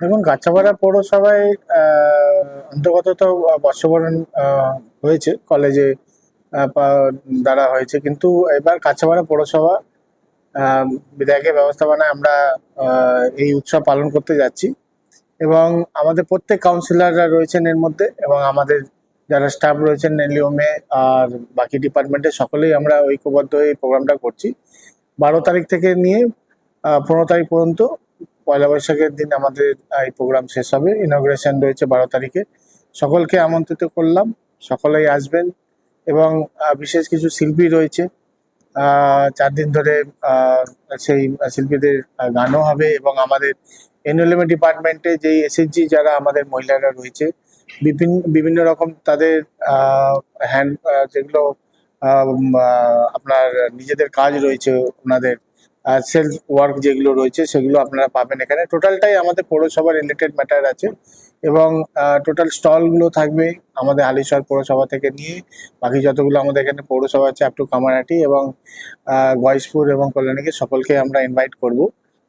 দেখুন কাঁচাপাড়া পৌরসভায় অন্তর্গত তো বর্ষবরণ হয়েছে, কলেজে দ্বারা হয়েছে, কিন্তু এবার কাঁচাপাড়া পৌরসভা বিধায়কের ব্যবস্থাপনায় আমরা এই উৎসব পালন করতে যাচ্ছি। এবং আমাদের প্রত্যেক কাউন্সিলররা রয়েছেন এর মধ্যে, এবং আমাদের যারা স্টাফ রয়েছেন এলিওমে আর বাকি ডিপার্টমেন্টে সকলেই আমরা ঐক্যবদ্ধ হয়ে এই প্রোগ্রামটা করছি। বারো তারিখ থেকে নিয়ে পনেরো তারিখ পর্যন্ত পয়লা বৈশাখের দিন আমাদের এই প্রোগ্রাম শেষ হবে। ইনগ্রেশন রয়েছে বারো তারিখে। সকলকে আমন্ত্রিত করলাম। সকলেই আসবেন। এবং বিশেষ কিছু শিল্পী রয়েছে। চার দিন ধরে সেই শিল্পীদের গানও হবে এবং আমাদের এনএলএম ডিপার্টমেন্টে যেই এসএসজি যারা আমাদের মহিলারা রয়েছে বিভিন্ন বিভিন্ন রকম তাদের হ্যান্ড যেগুলো আপনার নিজেদের কাজ রয়েছে, ওনাদের সেলফ ওয়ার্ক যেগুলো রয়েছে সেগুলো আপনারা পাবেন এখানে। টোটালটাই আমাদের পৌরসভা রিলেটেড ম্যাটার আছে এবং টোটাল স্টলগুলো থাকবে আমাদের হালিশহর পৌরসভা থেকে নিয়ে। বাকি যতগুলো আমাদের এখানে পৌরসভা আছে আপ টু কামারহাটি এবং গয়েশপুর এবং কল্যাণীকে সকলকে আমরা ইনভাইট করব।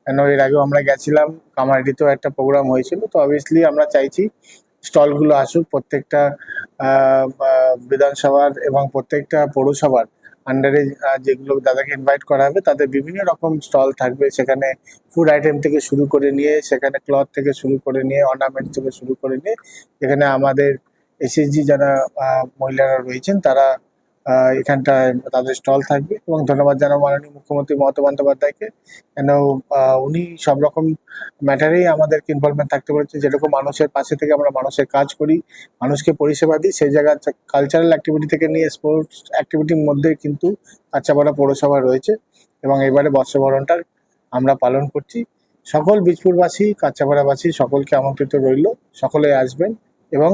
কেন এর আগেও আমরা গেছিলাম কামারহাটিতেও একটা প্রোগ্রাম হয়েছিল। তো অবভিয়াসলি আমরা চাইছি স্টলগুলো আসুক প্রত্যেকটা বিধানসভার এবং প্রত্যেকটা পৌরসভার আন্ডারে যেগুলো দাদাকে ইনভাইট করা হবে, তাদের বিভিন্ন রকম স্টল থাকবে। সেখানে ফুড আইটেম থেকে শুরু করে নিয়ে, সেখানে ক্লথ থেকে শুরু করে নিয়ে অর্নামেন্ট থেকে শুরু করে নিয়ে, যেখানে আমাদের এসএসজি যারা মহিলারা রয়েছেন, তারা এখানটায় তাদের স্টল থাকবে। এবং ধন্যবাদ জানাব মাননীয় মুখ্যমন্ত্রী মমতা বন্দ্যোপাধ্যায়কে। কেন উনি সব রকম ম্যাটারেই আমাদেরকে ইনভলভমেন্ট থাকতে বলেছে যেরকম মানুষের পাশে থেকে আমরা মানুষের কাজ করি, মানুষকে পরিষেবা দিই, সেই জায়গা কালচারাল অ্যাক্টিভিটি থেকে নিয়ে স্পোর্টস অ্যাক্টিভিটির মধ্যে কিন্তু কাঁচাপাড়া পৌরসভা রয়েছে। এবং এবারে বর্ষবরণটা আমরা পালন করছি। সকল বীজপুরবাসী, কাঁচাপাড়াবাসী সকলকে আমন্ত্রিত রইল। সকলে আসবেন এবং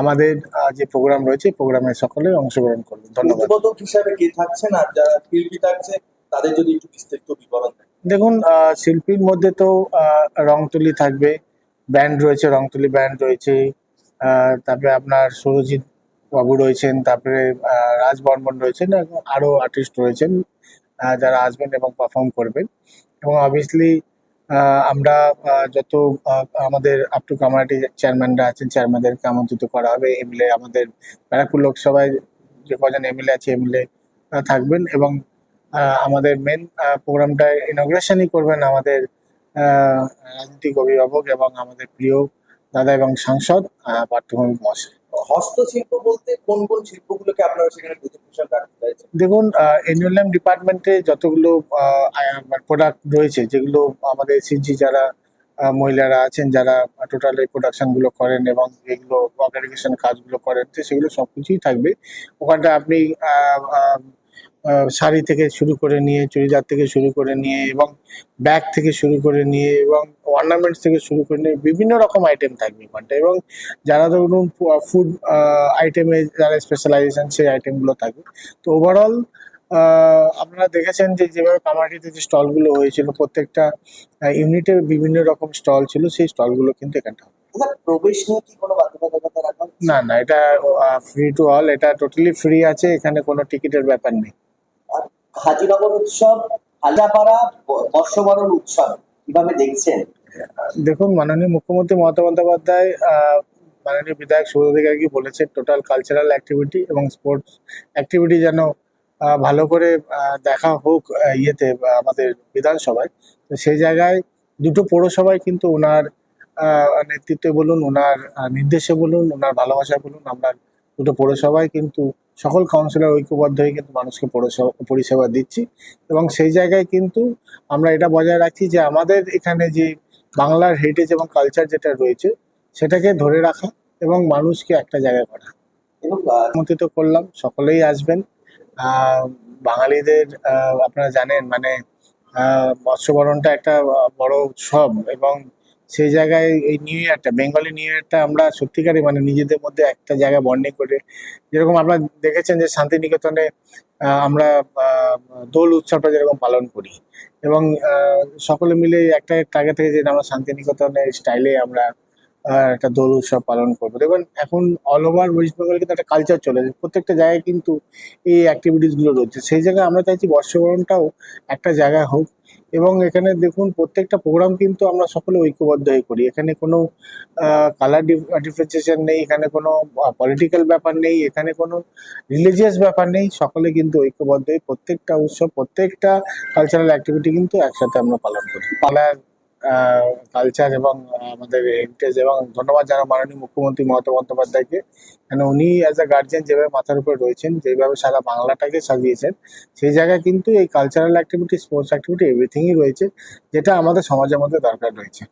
আমাদের যে প্রোগ্রাম রয়েছে প্রোগ্রামে সকলে অংশগ্রহণ করবেন। ধন্যবাদ। উদ্বোধক হিসাবে কে থাকছেন আর যারা শিল্পী থাকছে তাদের যদি একটু বিস্তারিত বিবরণ দেখুন শিল্পীর মধ্যে তো রংতুলি থাকবে ব্যান্ড রয়েছে রংতুলি ব্যান্ড রয়েছে তারপরে আপনার সুরজিৎ বাবু রয়েছেন তারপরে রাজ বর্মন রয়েছেন এবং আরও আর্টিস্ট রয়েছেন যারা আসবেন এবং পারফর্ম করবেন। এবং অবভিয়াসলি আমরা যত আমাদের আপ টু কামারাটি চেয়ারম্যানরা আছেন চেয়ারম্যানদেরকে আমন্ত্রিত করা হবে। এমএলএ আমাদের ব্যারাকপুর লোকসভায় যে কজন এমএলএ আছে এমএলএ থাকবেন এবং আমাদের মেন প্রোগ্রামটা ইনগ্রেশনই করবেন আমাদের রাজনৈতিক অভিভাবক এবং আমাদের প্রিয় দাদা এবং সাংসদ পার্থভূমি মহাশয়। হস্তশিল্প বলতে কোন কোন শিল্পগুলোকে আপনারা সেখানে দেখুন এনএলএম ডিপার্টমেন্টে যতগুলো প্রোডাক্ট রয়েছে, যেগুলো আমাদের সিজি যারা মহিলারা আছেন, যারা টোটাল এই প্রোডাকশনগুলো করেন এবং এগুলো অর্গানাইজেশন কাজগুলো করেন সেগুলো সবকিছুই থাকবে। ওখানটা আপনি শাড়ি থেকে শুরু করে নিয়ে চুড়িদার থেকে শুরু করে নিয়ে এবং ব্যাগ থেকে শুরু করে নিয়ে এবং অর্নামেন্টস থেকে শুরু করে নিয়ে বিভিন্ন রকম আইটেম থাকবে ওখানটা এবং যারা ধরুন ফুড আইটেমে যারা স্পেশালাইজেশন সেই আইটেমগুলো থাকবে। তো ওভারঅল আপনারা দেখেছেন যে যেভাবে কামারহাটিতে যে স্টলগুলো হয়েছিল প্রত্যেকটা ইউনিটে বিভিন্ন রকম স্টল ছিল সেই স্টলগুলো কিন্তু এখানটা হবে। প্রবেশ নিয়ে কি কোনো বাধ্যবাধকতা রাখা না না এটা ফ্রি টু অল এটা টোটালি ফ্রি আছে এখানে কোনো টিকিটের ব্যাপার নেই। হাজিনগর উৎসব, হাজাপাড়া বর্ষবরণ উৎসব, কীভাবে দেখছেন? দেখুন, মাননীয় মুখ্যমন্ত্রী মমতা বন্দ্যোপাধ্যায় মাননীয় বিধায়ক সুবোধ অধিকারী বলেছে টোটাল কালচারাল অ্যাক্টিভিটি এবং স্পোর্টস অ্যাক্টিভিটি যেন ভালো করে দেখা হোক ইয়েতে, আমাদের বিধানসভায়। তো সেই জায়গায় দুটো পৌরসভায় কিন্তু ওনার নেতৃত্বে বলুন, ওনার নির্দেশে বলুন, ওনার ভালোবাসায় বলুন, আমরা দুটো পৌরসভায় কিন্তু সকল কাউন্সিলর ঐক্যবদ্ধ হয়ে কিন্তু মানুষকে পরিষেবা দিচ্ছি এবং সেই জায়গায় কিন্তু আমরা এটা বজায় রাখছি যে আমাদের এখানে যে বাংলার হেরিটেজ এবং কালচার যেটা রয়েছে সেটাকে ধরে রাখা এবং মানুষকে একটা জায়গায় করা আমন্ত্রিত করলাম সকলেই আসবেন। বাঙালিদের আপনারা জানেন মানে মৎস্যবরণটা একটা বড় উৎসব এবং সেই জায়গায় এই নিউ ইয়ারটা বেঙ্গলি নিউ ইয়ারটা আমরা সত্যিকারই মানে নিজেদের মধ্যে একটা জায়গায় বন্ডিং করে যেরকম আপনারা দেখেছেন যে শান্তিনিকেতনে আমরা দোল উৎসবটা যেরকম পালন করি এবং সকলে মিলে একটা টার্গেট থেকে যে আমরা শান্তিনিকেতনের স্টাইলে আমরা একটা দোল উৎসব পালন করব। দেখবেন এখন অল ওভার ওয়েস্ট বেঙ্গল কিন্তু একটা কালচার চলে যায় প্রত্যেকটা জায়গায় কিন্তু এই অ্যাক্টিভিটিসগুলো রয়েছে। সেই জায়গায় আমরা চাইছি বর্ষবরণটাও একটা জায়গায় হোক। এবং এখানে দেখুন প্রত্যেকটা প্রোগ্রাম কিন্তু আমরা সকলে ঐক্যবদ্ধ হয়ে করি। এখানে কোনো কালার ডিফারেন্সিয়েশন নেই, এখানে কোনো পলিটিক্যাল ব্যাপার নেই, এখানে কোনো রিলিজিয়াস ব্যাপার নেই। সকলে কিন্তু ঐক্যবদ্ধ হয়ে প্রত্যেকটা উৎসব, প্রত্যেকটা কালচারাল অ্যাক্টিভিটি কিন্তু একসাথে আমরা পালন করি। বাংলার কালচার এবং আমাদের হেরিটেজ এবং ধন্যবাদ জানাব মাননীয় মুখ্যমন্ত্রী মমতা বন্দ্যোপাধ্যায়কে। কেন উনি অ্যাজ আ গার্জিয়ান যেভাবে মাথার উপরে রয়েছেন, যেভাবে সারা বাংলাটাকে সাজিয়েছেন, সেই জায়গায় কিন্তু এই কালচারাল অ্যাক্টিভিটি স্পোর্টস অ্যাক্টিভিটি এভরিথিংই রয়েছে, যেটা আমাদের সমাজের মধ্যে দরকার রয়েছে।